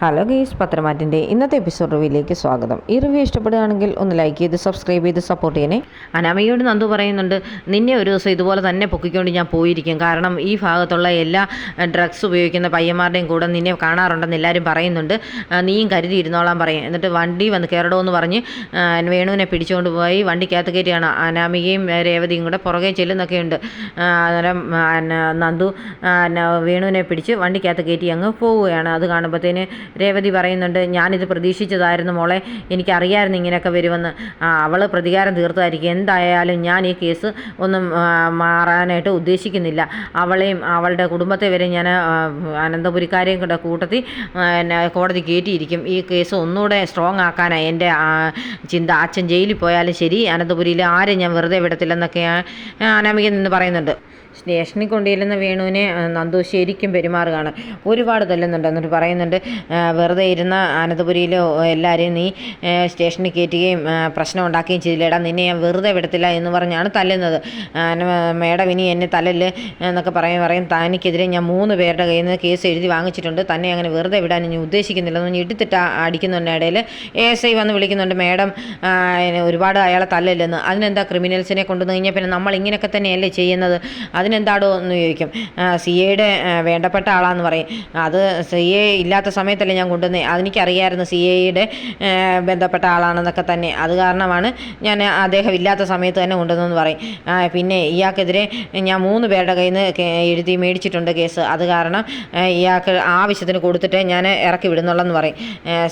Hello ഗീസ് പത്രമാറ്റിന്റെ ഇന്നത്തെ episode റിവ്യൂയിലേക്ക് സ്വാഗതം. ഈ റിവ്യൂ ഇഷ്ടപ്പെടുകയാണെങ്കിൽ ഒന്ന് ലൈക്ക് ചെയ്ത് സബ്സ്ക്രൈബ് ചെയ്ത് സപ്പോർട്ട് ചെയ്യണേ. അനാമികയോട് നന്ദു പറയുന്നുണ്ട് നിന്നെ ഒരു ദിവസം ഇതുപോലെ തന്നെ പൊക്കിക്കൊണ്ട് ഞാൻ പോയിരിക്കും. കാരണം ഈ ഭാഗത്തുള്ള എല്ലാ ഡ്രഗ്സ് ഉപയോഗിക്കുന്ന പയ്യന്മാരുടെയും കൂടെ നിന്നെ കാണാറുണ്ടെന്ന് എല്ലാവരും പറയുന്നുണ്ട്. നീയും കരുതി കരുതിയിരുന്നോളാൻ പറയും. എന്നിട്ട് വണ്ടി വന്ന് കയറടോ എന്ന് പറഞ്ഞ് വേണുവിനെ പിടിച്ചുകൊണ്ട് പോയി വണ്ടിക്കകത്ത് കയറ്റിയാണ് അനാമികയും രേവതിയും കൂടെ പുറകെ ചെല്ലുന്നൊക്കെയുണ്ട്. ഉണ്ട് അന്നേരം നന്ദു വേണുവിനെ പിടിച്ച് വണ്ടിക്കകത്ത് കയറ്റി അങ്ങ് പോവുകയാണ്. അത് കാണുമ്പോഴത്തേന് രേവതി പറയുന്നുണ്ട് ഞാനിത് പ്രതീക്ഷിച്ചതായിരുന്നു മോളെ. എനിക്കറിയായിരുന്നു ഇങ്ങനെയൊക്കെ വരുമെന്ന്. അവൾ പ്രതികാരം തീർത്തതായിരിക്കും. എന്തായാലും ഞാൻ ഈ കേസ് ഒന്നും മാറാനായിട്ട് ഉദ്ദേശിക്കുന്നില്ല. അവളെയും അവളുടെ കുടുംബത്തെ വരെ ഞാൻ അനന്തപുരിക്കാരെയും കൂടെ കൂട്ടത്തിൽ കോടതി കയറ്റിയിരിക്കും ഈ കേസ് ഒന്നുകൂടെ സ്ട്രോങ് ആക്കാനാണ് എന്റെ ചിന്ത. അച്ഛൻ ജയിലിൽ പോയാലും ശരി അനന്തപുരിയിൽ ആരും ഞാൻ വെറുതെ വിടത്തില്ലെന്നൊക്കെ അനാമിക നിന്ന് പറയുന്നുണ്ട്. സ്റ്റേഷനിൽ കൊണ്ടുചെല്ലുന്ന വേണുവിനെ നന്ദു ശരിക്കും പെരുമാറുകയാണ്. ഒരുപാട് തല്ലുന്നുണ്ട്. എന്നിട്ട് പറയുന്നുണ്ട് വെറുതെ ഇരുന്ന അനന്തപുരിയിൽ എല്ലാവരെയും നീ സ്റ്റേഷനിൽ കയറ്റുകയും പ്രശ്നം ഉണ്ടാക്കുകയും ചെയ്തില്ലേടാ. നിന്നെ ഞാൻ വെറുതെ വിടത്തില്ല എന്ന് പറഞ്ഞാണ് തല്ലുന്നത്. മേഡം ഇനി എന്നെ തല്ലല് എന്നൊക്കെ പറയും പറയും. തനിക്കെതിരെ ഞാൻ മൂന്ന് പേരുടെ കയ്യിൽ നിന്ന് കേസ് എഴുതി വാങ്ങിച്ചിട്ടുണ്ട്. തന്നെ അങ്ങനെ വെറുതെ വിടാൻ ഇനി ഉദ്ദേശിക്കുന്നില്ല എന്ന് ഇടുത്തിട്ട് അടിക്കുന്നുണ്ട് ഇടയിൽ. എ എസ് ഐ വന്ന് വിളിക്കുന്നുണ്ട് മേഡം ഒരുപാട് അയാളെ തല്ലല്ലെന്ന് അതിനെന്താ ക്രിമിനൽസിനെ കൊണ്ടുവന്ന് കഴിഞ്ഞാൽ പിന്നെ നമ്മൾ ഇങ്ങനെയൊക്കെ തന്നെയല്ലേ ചെയ്യുന്നത്? അതിനെന്താടോ എന്ന് ചോദിക്കും. സി എയുടെ വേണ്ടപ്പെട്ട ആളാന്ന് പറയും. അത് സി എ ഇല്ലാത്ത സമയത്തല്ലേ ഞാൻ കൊണ്ടുവന്നേ. അതെനിക്കറിയായിരുന്നു സി എയുടെ ബന്ധപ്പെട്ട ആളാണെന്നൊക്കെ തന്നെ. അത് കാരണമാണ് ഞാൻ അദ്ദേഹം ഇല്ലാത്ത സമയത്ത് തന്നെ കൊണ്ടുവന്നെന്ന് പറയും. പിന്നെ ഇയാൾക്കെതിരെ ഞാൻ മൂന്ന് പേരുടെ കയ്യിൽ നിന്ന് എഴുതി മേടിച്ചിട്ടുണ്ട് കേസ്. അത് കാരണം ഇയാൾക്ക് ആവശ്യത്തിന് കൊടുത്തിട്ട് ഞാൻ ഇറക്കി വിടുന്നുള്ളെന്ന് പറയും.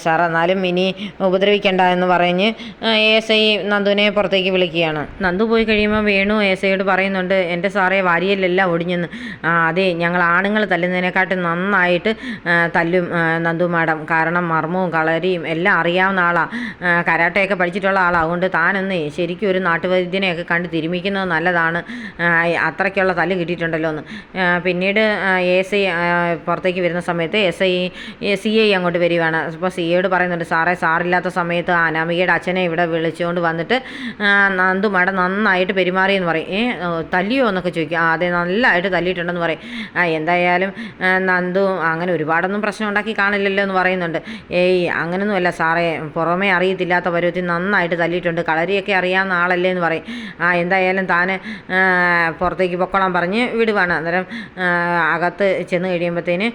സാർ എന്നാലും ഇനി ഉപദ്രവിക്കേണ്ട എന്ന് പറഞ്ഞ് എസ് ഐ നന്ദുവിനെ പുറത്തേക്ക് വിളിക്കുകയാണ്. നന്ദു പോയി കഴിയുമ്പോൾ വേണു എസ് ഐയോട് പറയുന്നുണ്ട് എന്റെ സാറേ വാരിയലല്ല ഒടിഞ്ഞെന്ന് അതെ ഞങ്ങൾ ആണുങ്ങൾ തല്ലുന്നതിനെക്കാട്ടും നന്നായിട്ട് തല്ലും നന്ദു മാഡം. കാരണം മർമ്മവും കളരിയും എല്ലാം അറിയാവുന്ന ആളാണ് കരാട്ടയൊക്കെ പഠിച്ചിട്ടുള്ള ആളാണ് അതുകൊണ്ട് താനൊന്ന് ശരിക്കും ഒരു നാട്ടുവൈദ്യനെയൊക്കെ കണ്ട് തിരുമിക്കുന്നത് നല്ലതാണ്. അത്രയ്ക്കുള്ള തല്ല് കിട്ടിയിട്ടുണ്ടല്ലോ എന്ന്. പിന്നീട് എസ് ഐ പുറത്തേക്ക് വരുന്ന സമയത്ത് എസ് ഐ സി ഐ അങ്ങോട്ട് വരികയാണ്. അപ്പോൾ സി ഐയോട് പറയുന്നുണ്ട് സാറേ സാറില്ലാത്ത സമയത്ത് അനാമികയുടെ അച്ഛനെ ഇവിടെ വിളിച്ചുകൊണ്ട് വന്നിട്ട് നന്ദു മാഡം നന്നായിട്ട് പെരുമാറിയെന്ന് പറയും. ഏ തല്ലിയോ? എന്നൊക്കെ ചോദിക്കും. അതെ നല്ലതായിട്ട് തല്ലിയിട്ടുണ്ടെന്ന് പറയും. ആ എന്തായാലും നന്ദു അങ്ങനെ ഒരുപാടൊന്നും പ്രശ്നം ഉണ്ടാക്കി കാണില്ലല്ലോ എന്ന് പറയുന്നുണ്ട്. ഏയ് അങ്ങനൊന്നുമല്ല സാറേ. പുറമേ അറിയത്തില്ലാത്ത പരുവത്തിൽ നന്നായിട്ട് തല്ലിയിട്ടുണ്ട്. കളരിയൊക്കെ അറിയാവുന്ന ആളല്ലേ എന്ന് പറയും. ആ എന്തായാലും താൻ പുറത്തേക്ക് പൊക്കോളാൻ പറഞ്ഞ് വിടുവാണ്. അന്നേരം അകത്ത് ചെന്ന് കഴിയുമ്പോഴത്തേന്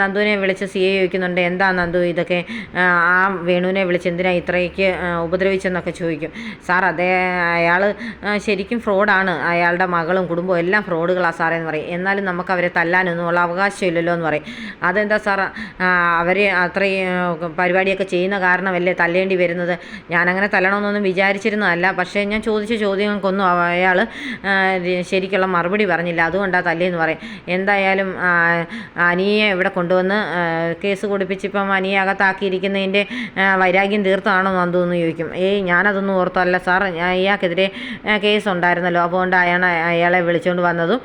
നന്ദുവിനെ വിളിച്ച് സി എ ചോദിക്കുന്നുണ്ട്. എന്താ നന്ദു ഇതൊക്കെ? ആ വേണുവിനെ വിളിച്ച് എന്തിനാ ഇത്രയ്ക്ക് ഉപദ്രവിച്ചെന്നൊക്കെ ചോദിക്കും. സാർ അതേ അയാൾ ശരിക്കും ഫ്രോഡാണ്. അയാളുടെ മകളും കുടുംബവും എല്ലാം ഫ്രോഡുകളാണ് സാറേ എന്ന് പറയും. എന്നാലും നമുക്ക് അവരെ തല്ലാനൊന്നുമുള്ള അവകാശമില്ലല്ലോ എന്ന് പറയും. അതെന്താ സാർ അവരെ അത്രയും പരിപാടിയൊക്കെ ചെയ്യുന്ന കാരണമല്ലേ തല്ലേണ്ടി വരുന്നത്? ഞാനങ്ങനെ തല്ലണമെന്നൊന്നും വിചാരിച്ചിരുന്നതല്ല. പക്ഷേ ഞാൻ ചോദിച്ച ചോദ്യങ്ങൾക്കൊന്നും അയാൾ ശരിക്കുള്ള മറുപടി പറഞ്ഞില്ല. അതുകൊണ്ടാണ് തല്ലിയെന്ന് പറയും. എന്തായാലും അനിയെ ഇവിടെ കൊണ്ടുവന്ന് കേസ് കൊടുപ്പിച്ചിപ്പം അനിയെ അകത്താക്കിയിരിക്കുന്നതിന്റെ വൈരാഗ്യം തീർത്താണോ എന്ന് തോന്നുന്നു ചോദിക്കും. ഏയ് ഞാനതൊന്നും ഓർത്തല്ല സാർ ഇയാൾക്കെതിരെ കേസ് ഉണ്ടായിരുന്നല്ലോ അതുകൊണ്ട് അയാൾ അയാളെ വിളിച്ചുകൊണ്ട് വന്നതും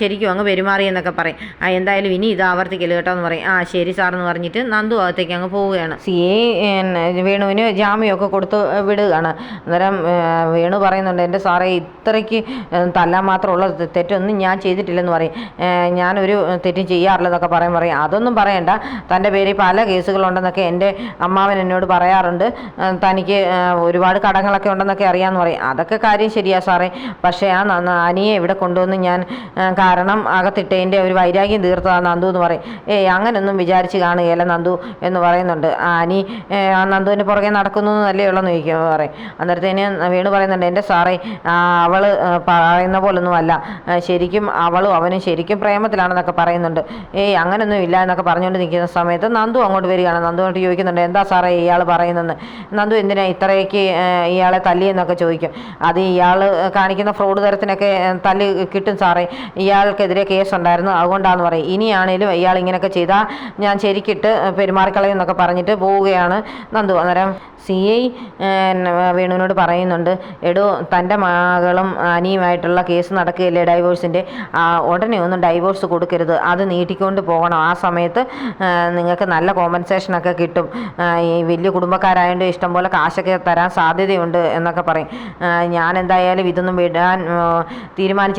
ശരിക്കും അങ്ങ് പെരുമാറിയെന്നൊക്കെ പറയും. ആ എന്തായാലും ഇനി ഇത് ആവർത്തിക്കൽ കേട്ടോ എന്ന് പറയും. ആ ശരി സാർ എന്ന് പറഞ്ഞിട്ട് നന്ദു അകത്തേക്ക് അങ്ങ് പോവുകയാണ്. സി എ വേണുവിന് ജാമ്യമൊക്കെ കൊടുത്ത് വിടുകയാണ്. അന്നേരം വേണു പറയുന്നുണ്ട് എന്റെ സാറേ ഇത്രയ്ക്ക് തല്ലാൻ മാത്രമുള്ള തെറ്റൊന്നും ഞാൻ ചെയ്തിട്ടില്ലെന്ന് പറയും. ഞാനൊരു തെറ്റും ചെയ്യാറില്ലെന്നൊക്കെ പറയും പറയും. അതൊന്നും പറയണ്ട. തന്റെ പേരിൽ പല കേസുകളുണ്ടെന്നൊക്കെ എന്റെ അമ്മാവൻ എന്നോട് പറയാറുണ്ട്. തനിക്ക് ഒരുപാട് കടങ്ങളൊക്കെ ഉണ്ടെന്നൊക്കെ അറിയാമെന്ന് പറയും. അതൊക്കെ കാര്യം ശരിയാ സാറേ പക്ഷേ ആ അനിയെ ഇവിടെ കൊണ്ടുവന്ന് ഞാൻ കാരണം അകത്തിട്ടതിന്റെ ഒരു വൈരാഗ്യം തീർത്തതാ നന്ദു എന്ന് പറയും. ഏയ് അങ്ങനൊന്നും വിചാരിച്ച് കാണുകയല്ല നന്ദു എന്ന് പറയുന്നുണ്ട്. ആനി നന്ദുവിന്റെ പുറകെ നടക്കുന്നു എന്നല്ലേ ഉള്ളെന്ന് ചോദിക്കും പറയും. അന്നേരത്തേന് വീണ് പറയുന്നുണ്ട് എന്റെ സാറേ അവൾ പറയുന്ന പോലൊന്നും അല്ല. ശരിക്കും അവളും അവനും ശരിക്കും പ്രേമത്തിലാണെന്നൊക്കെ പറയുന്നുണ്ട്. ഏയ് അങ്ങനൊന്നും ഇല്ല എന്നൊക്കെ പറഞ്ഞുകൊണ്ട് നിൽക്കുന്ന സമയത്ത് നന്ദു അങ്ങോട്ട് വരികയാണ്. നന്ദു അങ്ങോട്ട് ചോദിക്കുന്നുണ്ട് എന്താ സാറേ ഇയാൾ പറയുന്നത് നന്ദു എന്തിനാ ഇത്രയ്ക്ക് ഇയാളെ തല്ലിയെന്നൊക്കെ ചോദിക്കും. അത് ഇയാൾ കാണിക്കുന്ന ഫ്രോഡ് തരത്തിനൊക്കെ തല്ല് കിട്ടും സാറേ. ഇയാൾക്കെതിരെ കേസുണ്ടായിരുന്നു. അതുകൊണ്ടാന്ന് പറയും ഇനിയാണേലും ഇയാൾ ഇങ്ങനെയൊക്കെ ചെയ്താൽ ഞാൻ ശരിക്കിട്ട് പെരുമാറിക്കളയും എന്നൊക്കെ പറഞ്ഞിട്ട് പോവുകയാണ് നന്ദു. അന്നേരം സി ഐ വേണുവിനോട് പറയുന്നുണ്ട്. എടോ തന്റെ മകളും അനിയുമായിട്ടുള്ള കേസ് നടക്കുകയല്ലേ ഡൈവോഴ്സിന്റെ? ഉടനെ ഒന്നും ഡൈവോഴ്സ് കൊടുക്കരുത്. അത് നീട്ടിക്കൊണ്ട് പോകണം. ആ സമയത്ത് നിങ്ങൾക്ക് നല്ല കോമ്പൻസേഷനൊക്കെ കിട്ടും. ഈ വലിയ കുടുംബക്കാരായതുകൊണ്ട് ഇഷ്ടംപോലെ കാശൊക്കെ തരാൻ സാധ്യതയുണ്ട് എന്നൊക്കെ പറയും. ഞാൻ എന്തായാലും ഇതൊന്നും വിടാൻ ആ,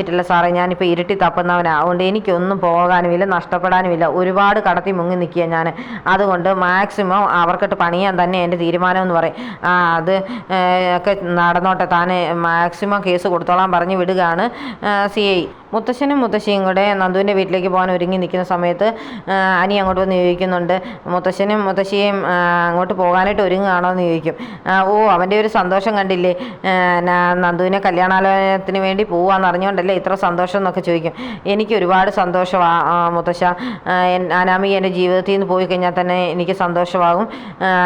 അറിഞ്ഞിട്ടില്ല സാറേ. ഞാനിപ്പോൾ ഇരുട്ടി തപ്പുന്നവനാണ് അതുകൊണ്ട് എനിക്കൊന്നും പോകാനുമില്ല നഷ്ടപ്പെടാനുമില്ല. ഒരുപാട് കടത്തി മുങ്ങി നിൽക്കുക ഞാൻ അതുകൊണ്ട് മാക്സിമം അവർക്കിട്ട് പണിയാൻ തന്നെ എന്റെ തീരുമാനം എന്ന് പറയും അത് ഒക്കെ നടന്നോട്ടെ. താൻ മാക്സിമം കേസ് കൊടുത്തോളാൻ പറഞ്ഞ് വിടുകയാണ് സി ഐ. മുത്തശ്ശനും മുത്തശ്ശിയും കൂടെ നന്ദുവിന്റെ വീട്ടിലേക്ക് പോകാൻ ഒരുങ്ങി നിൽക്കുന്ന സമയത്ത് അനി അങ്ങോട്ട് വന്ന് ചോദിക്കുന്നുണ്ട് മുത്തശ്ശനും മുത്തശ്ശിയും അങ്ങോട്ട് പോകാനായിട്ട് ഒരുങ്ങുകയാണോ? എന്ന് ചോദിക്കും. ഓ അവന്റെ ഒരു സന്തോഷം കണ്ടില്ലേ? നന്ദുവിനെ കല്യാണാലോചനത്തിന് വേണ്ടി പോവാന്ന് അറിഞ്ഞുകൊണ്ടല്ലേ ഇത്ര സന്തോഷം എന്നൊക്കെ ചോദിക്കും. എനിക്ക് ഒരുപാട് സന്തോഷമാണ് മുത്തശ്ശ. അനാമി എന്റെ ജീവിതത്തിൽ നിന്ന് പോയി കഴിഞ്ഞാൽ തന്നെ എനിക്ക് സന്തോഷമാകും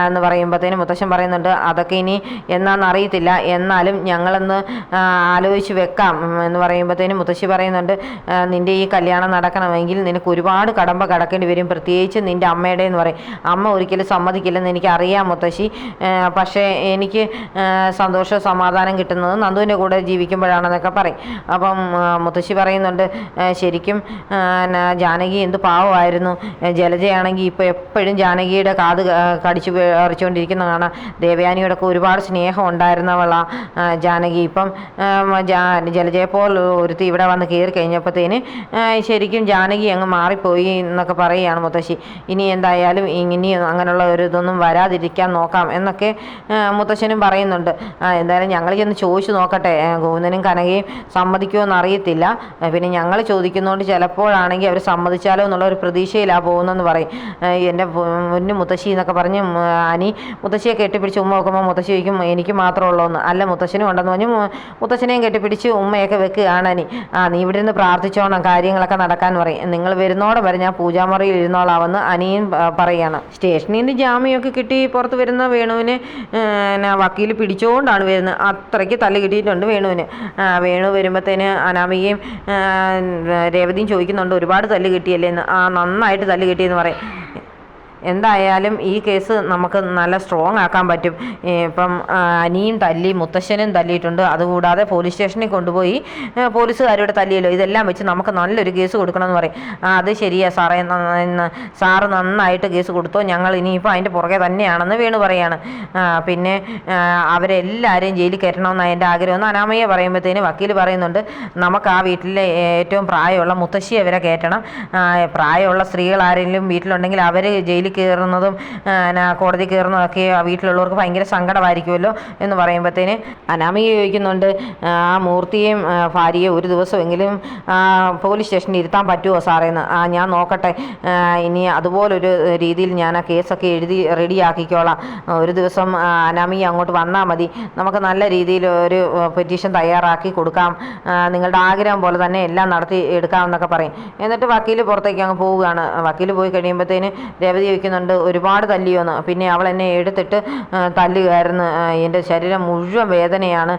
എന്ന് പറയുമ്പോഴത്തേനും മുത്തശ്ശൻ പറയുന്നുണ്ട് അതൊക്കെ ഇനി എന്നാന്ന് അറിയത്തില്ല. എന്നാലും ഞങ്ങളൊന്ന് ആലോചിച്ച് വെക്കാം എന്ന് പറയുമ്പോഴത്തേനും മുത്തശ്ശി പറയുന്നുണ്ട് നിന്റെ ഈ കല്യാണം നടക്കണമെങ്കിൽ നിനക്ക് ഒരുപാട് കടമ്പ കടക്കേണ്ടി വരും. പ്രത്യേകിച്ച് നിന്റെ അമ്മയുടെ എന്ന് പറയും. അമ്മ ഒരിക്കലും സമ്മതിക്കില്ലെന്ന് എനിക്ക് അറിയാം മുത്തശ്ശി പക്ഷേ എനിക്ക് സന്തോഷം സമാധാനം കിട്ടുന്നത് നന്ദുവിന്റെ കൂടെ ജീവിക്കുമ്പോഴാണെന്നൊക്കെ പറയും. അപ്പം മുത്തശ്ശി പറയുന്നുണ്ട് ശരിക്കും ജാനകി എന്ത് പാവമായിരുന്നു. ജലജയാണെങ്കിൽ ഇപ്പോൾ എപ്പോഴും ജാനകിയുടെ കാത് കടിച്ചു പറിച്ചുകൊണ്ടിരിക്കുന്ന കാണാം ദേവയാനിയോടൊക്കെ ഒരുപാട് സ്നേഹം ഉണ്ടായിരുന്നവളാ ജാനകി. ഇപ്പം ജലജയെ ജലജയെപ്പോൾ ഒരുത്തി ഇവിടെ വന്ന് കയറി കഴിഞ്ഞപ്പോഴത്തേന് ശരിക്കും ജാനകി അങ്ങ് മാറിപ്പോയി എന്നൊക്കെ പറയുകയാണ് മുത്തശ്ശി. ഇനി എന്തായാലും ഇനി അങ്ങനെയുള്ള ഒരു ഇതൊന്നും വരാതിരിക്കാൻ നോക്കാം എന്നൊക്കെ മുത്തശ്ശനും പറയുന്നുണ്ട്. എന്തായാലും ഞങ്ങൾ ചെന്ന് ചോദിച്ചു നോക്കട്ടെ. ഗോവിന്ദനും കനകയും സമ്മതിക്കുമോ എന്ന് അറിയത്തില്ല പിന്നെ ഞങ്ങൾ ചോദിക്കുന്നതുകൊണ്ട് ചിലപ്പോഴാണെങ്കിൽ അവർ സമ്മതിച്ചാലോ എന്നുള്ള ഒരു പ്രതീക്ഷയിലാണ് പോകുന്നതെന്ന് പറയും. എന്റെ മുന്നു മുത്തശ്ശി എന്നൊക്കെ പറഞ്ഞ് അനി മുത്തശ്ശിയെ കെട്ടിപ്പിടിച്ച് ഉമ്മ വെക്കുമ്പോൾ മുത്തശ്ശി ചോദിക്കും എനിക്ക് മാത്രമേ ഉള്ളൂ എന്ന് അല്ല മുത്തശ്ശനും ഉണ്ടെന്ന് പറഞ്ഞു മുത്തശ്ശനെയും കെട്ടിപ്പിടിച്ച് ഉമ്മയൊക്കെ വെക്കുകയാണ് അനി. ആ നീ ഇവിടെ നിന്ന് പ്രാർത്ഥിച്ചോണം കാര്യങ്ങളൊക്കെ നടക്കാൻ പറയും. നിങ്ങൾ വരുന്നോടെ വരെ ഞാൻ പൂജാമുറിയിൽ ഇരുന്നോളാമെന്ന് അനിയൻ പറയാണ്. സ്റ്റേഷനിൽ നിന്ന് ജാമ്യമൊക്കെ കിട്ടി പുറത്ത് വരുന്ന വേണുവിനെ വക്കീൽ പിടിച്ചുകൊണ്ടാണ് വരുന്നത്. അത്രയ്ക്ക് തല്ല് കിട്ടിയിട്ടുണ്ട് വേണുവിന്. വേണു വരുമ്പോഴത്തേന് അനാമികയും രേവതിയും ചോദിക്കുന്നുണ്ട് ഒരുപാട് തല്ല് കിട്ടിയല്ലേ എന്ന്. ആ നന്നായിട്ട് തല്ല് കിട്ടിയെന്ന് പറയും. എന്തായാലും ഈ കേസ് നമുക്ക് നല്ല സ്ട്രോങ് ആക്കാൻ പറ്റും. ഇപ്പം അനിയും തല്ലി മുത്തശ്ശനും തല്ലിയിട്ടുണ്ട്. അതുകൂടാതെ പോലീസ് സ്റ്റേഷനിൽ കൊണ്ടുപോയി പോലീസുകാരോട് തല്ലിയല്ലോ. ഇതെല്ലാം വെച്ച് നമുക്ക് നല്ലൊരു കേസ് കൊടുക്കണമെന്ന് പറയും. അത് ശരിയാ. സാറേ സാറ് നന്നായിട്ട് കേസ് കൊടുത്തോ. ഞങ്ങൾ ഇനിയിപ്പോൾ അതിന്റെ പുറകെ തന്നെയാണെന്ന് വേണു പറയാണ്. പിന്നെ അവരെല്ലാവരെയും ജയിലിൽ കയറ്റണമെന്നാണ് എന്റെ ആഗ്രഹം. എന്ന് അനാമയെ പറയുമ്പോഴത്തേന് വക്കീൽ പറയുന്നുണ്ട് നമുക്ക് ആ വീട്ടിലെ ഏറ്റവും പ്രായമുള്ള മുത്തശ്ശിയെ അവരെ കയറ്റണം. പ്രായമുള്ള സ്ത്രീകൾ ആരെങ്കിലും വീട്ടിലുണ്ടെങ്കിൽ അവർ ജയിലിൽ കയറുന്നതും പിന്നെ കോടതി കയറുന്നതൊക്കെ ആ വീട്ടിലുള്ളവർക്ക് ഭയങ്കര സങ്കടമായിരിക്കുമല്ലോ എന്ന് പറയുമ്പോഴത്തേന് അനാമിക ചോദിക്കുന്നുണ്ട് ആ മൂർത്തിയെയും ഭാര്യയും ഒരു ദിവസമെങ്കിലും പോലീസ് സ്റ്റേഷനിൽ ഇരുത്താൻ പറ്റുമോ സാറേന്ന് ആ ഞാൻ നോക്കട്ടെ. ഇനി അതുപോലൊരു രീതിയിൽ ഞാൻ ആ കേസൊക്കെ എഴുതി റെഡിയാക്കിക്കോളാം. ഒരു ദിവസം അനാമിക അങ്ങോട്ട് വന്നാൽ മതി. നമുക്ക് നല്ല രീതിയിൽ ഒരു പെറ്റീഷൻ തയ്യാറാക്കി കൊടുക്കാം. നിങ്ങളുടെ ആഗ്രഹം പോലെ തന്നെ എല്ലാം നടത്തി എടുക്കാമെന്നൊക്കെ പറയും. എന്നിട്ട് വക്കീൽ പുറത്തേക്ക് അങ്ങ് പോവുകയാണ്. വക്കീൽ പോയി കഴിയുമ്പോഴത്തേന് രവതി ചോദിക്കുന്നുണ്ട് ഒരുപാട് തല്ലിയോന്ന്. പിന്നെ അവൾ എന്നെ എടുത്തിട്ട് തല്ലുകയായിരുന്നു. എന്റെ ശരീരം മുഴുവൻ വേദനയാണ്.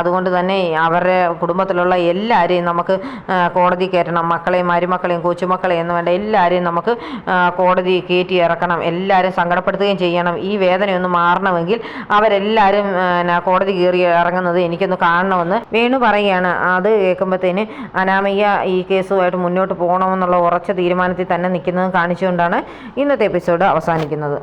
അതുകൊണ്ട് തന്നെ അവരുടെ കുടുംബത്തിലുള്ള എല്ലാവരെയും നമുക്ക് കോടതി കയറ്റണം. മക്കളെയും മരുമക്കളെയും കൊച്ചുമക്കളെയും എന്ന് വേണ്ട എല്ലാവരെയും നമുക്ക് കോടതി കയറ്റി ഇറക്കണം. എല്ലാവരും സങ്കടപ്പെടുത്തുകയും ചെയ്യണം. ഈ വേദനയൊന്ന് മാറണമെങ്കിൽ അവരെല്ലാവരും കോടതി കയറി ഇറങ്ങുന്നത് എനിക്കൊന്ന് കാണണമെന്ന് വേണു പറയുകയാണ്. അത് കേൾക്കുമ്പോഴത്തേന് അനാമിക ഈ കേസുമായിട്ട് മുന്നോട്ട് പോകണമെന്നുള്ള ഉറച്ച തീരുമാനത്തിൽ തന്നെ നിൽക്കുന്നത് കാണിച്ചുകൊണ്ടാണ് ഇന്നത്തെ എപ്പിസോഡ് അവസാനിക്കുന്നത്.